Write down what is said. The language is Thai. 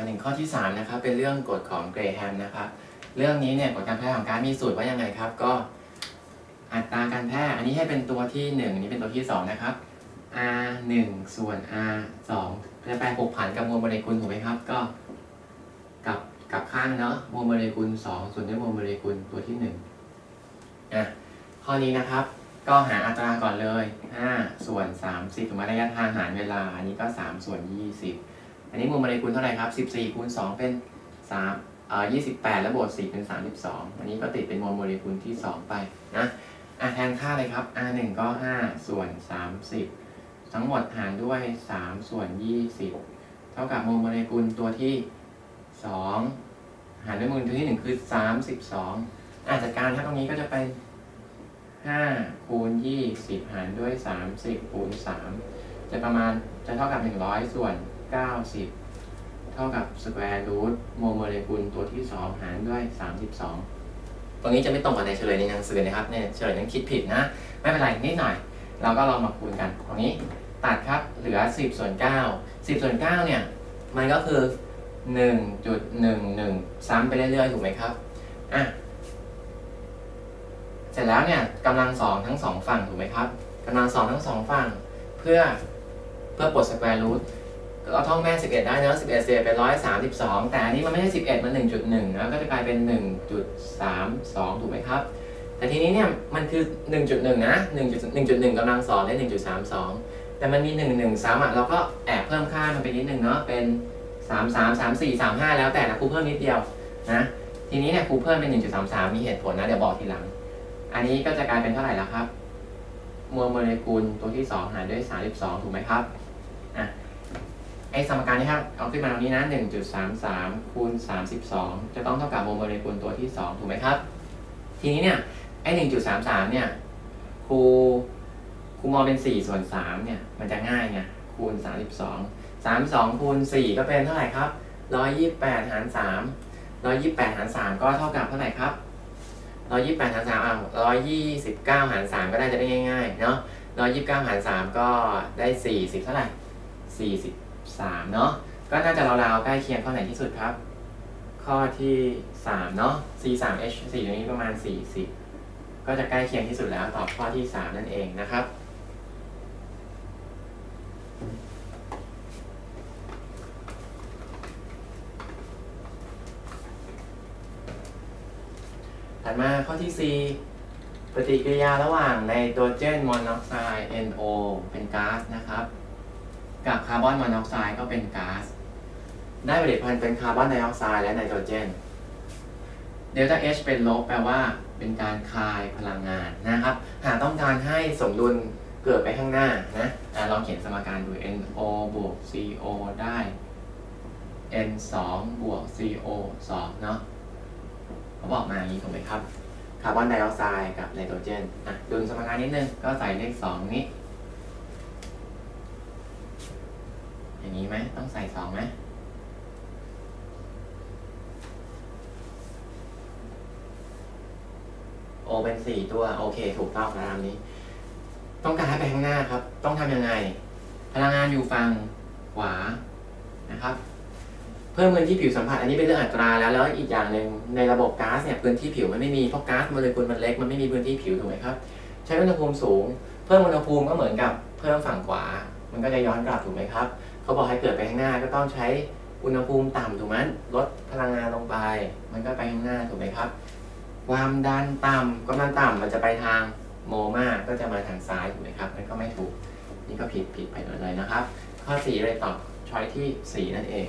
มาถึงข้อที่3นะครับเป็นเรื่องกฎของเกรแฮมนะครับเรื่องนี้เนี่ยกฎการแพร่ของกาซมีสูตรว่ายังไงครับก็อัตราการแพร่อันนี้ให้เป็นตัวที่1อันนี้เป็นตัวที่ 2 นะครับ r 1ส่วน r 2จะแปลผกผันกับมวลโมเลกุลถูกไหมครับ ก็กับกับข้างเนาะมวลโมเลกุล2ส่วนด้วยมวลโมเลกุลตัวที่1อะข้อนี้นะครับ ก็หาอัตราก่อนเลย5ส่วน30ถูกไหมระยะทางหารเวลาอันนี้ก็ 3 ส่วน 20 อันนี้มวลโมเลกุลเท่าไหร่ครับ 14คูณ2เป็น3เอ่อ28 แล้วบวก4เป็น 32 อันนี้ก็ติดเป็นมวลโมเลกุลที่ 2 ไปนะอะแทนค่าเลยครับ r 1ก็ 5 ส่วน 30 ทั้งหมดหารด้วย 3 ส่วน 20 เท่ากับมวลโมเลกุลตัวที่ 2 หารด้วยมวลตัวที่ 1 คือ 32อาจัดการครับตรงนี้ก็จะเป็น5คูณ20 หารด้วย 30คูณ3จะประมาณจะเท่ากับ 100 ส่วน 90 เท่ากับสแควร์รูทโมโมเลกุลตัวที่ 2 หารด้วย 32 ตรงนี้จะไม่ตรงกับในเฉลยในหนังสือนะครับเนี่ยเฉลยนั้นคิดผิดนะ ไม่เป็นไรนิดหน่อย เราก็ลองมาคูณกัน ตรงนี้ตัดครับเหลือ 10 ส่วน 9 10 ส่วน 9 เนี่ย มันก็คือ 1.11 ซ้ำไปเรื่อยๆ ถูกไหมครับอะเสร็จแล้วเนี่ยกำลังสองทั้งสองฝั่งถูกไหมครับกำลังสองทั้งสองฝั่ง เพื่อเพื่อปลดสแควร์รูท เราท่องแม่ 11 ได้เนะ11เศษเป็น 132 แต่อันนี้มันไม่ใช่ 11 มัน 1.1 นะก็จะกลายเป็น 1.32 ถูกไหมครับ แต่ทีนี้เนี่ยมันคือ 1.1 นะ1.1กำลังสองได้ 1.32 แต่มันมี 1 1 ซ้ำอะเราก็แอบเพิ่มค่ามันไปนิดนึงเนาะเป็น 3 3 3 4 3 5 แล้วแต่นะครูเพิ่มนิดเดียวนะทีนี้เนี่ยครูเพิ่มเป็น 1.33 มีเหตุผลนะ เดี๋ยวบอกทีหลัง อันนี้ก็จะกลายเป็นเท่าไหร่แล้วครับมวลโมเลกุลตัวที่ 2 หารด้วย 32 ถูกไหมครับ ไอสมการนี้ครับเอาขึ้นมาตรงนี้นะ1.33คูณ32 จะต้องเท่ากับมวลโมเลกุลตัวที่ 2 ถูกไหมครับ ทีนี้เนี่ยไอ1.33 เนี่ยครูครูมองเป็น 4 ส่วน 3 เนี่ย มันจะง่ายไงคูณ 32 32 คูณ 4 ก็เป็นเท่าไหร่ครับ 128 หาร 3 128 หาร 3 ก็เท่ากับเท่าไหร่ครับร้อยยี่สิบแปดหารสามอะร้อยยี่สิบเก้าหารสามก็ได้จะได้ง่ายๆ เนาะร้อยยี่สิบเก้าหารสามก็ได้สี่สิบเท่าไหร่สี่ สามเนาะก็น่าจะราวๆใกล้เคียงข้อไหนที่สุดครับ ข้อที่สามเนาะ c สาม h สี่ตรงนี้ประมาณสี่สิบก็จะใกล้เคียงที่สุดแล้วตอบข้อที่สามนั่นเองนะครับ ถัดมาข้อที่ 4ปฏิกิริยาระหว่างไนโตรเจนมอนอกไซด์ NO เป็นก๊าซนะครับาร์บอนมอนอกไซด์ก็เป็นก๊าซได้ผลิตภัณฑ์เป็นคาร์บอนไดออกไซด์และไนโตรเจนเดลต้า H เป็นลบแปลว่าเป็นการคายพลังงานนะครับ หากต้องการให้สมดุลเกิดไปข้างหน้านะะลองเขียนสมการดู NO บวก CO ได้ N 2บวก CO 2เนาะเขาบอกมาอย่างนี้ถูกไหมครับ คาร์บอนไดออกไซด์กับไนโตรเจนอะดูสมการนิดนึง ก็ใส่เลขสองนี้ อย่างนี้ไหมต้องใส่สองไหมโอเป็นสี่ตัว โอเค ถูกต้องตามนี้ ต้องการให้ไปข้างหน้าครับ ต้องทำยังไง พลังงานอยู่ฝั่งขวานะครับ เพิ่มพื้นที่ผิวสัมผัส อันนี้เป็นเรื่องอัตราแล้วแล้วอีกอย่างหนึ่งในระบบก๊าซเนี่ยพื้นที่ผิวมันไม่มีเพราะก๊าซโมเลกุลมันเล็กมันไม่มีพื้นที่ผิวถูกไหมครับ ใช้อุณหภูมิสูง เพิ่มอุณหภูมิก็เหมือนกับเพิ่มฝั่งขวามันก็จะย้อนกลับถูกไหมครับ เขาบอกให้เกิดไปข้างหน้าก็ต้องใช้อุณหภูมิต่ำถูกไหมลดพลังงานลงไป มันก็ไปข้างหน้าถูกไหมครับ ความดันต่ำความดันต่ำมันจะไปทางโมมาก็จะมาทางซ้ายถูกไหมครับนั่นก็ไม่ถูก นี่ก็ผิดผิดไปเลยนะครับ ข้อ4เลยตอบช้อยที่ 4 นั่นเอง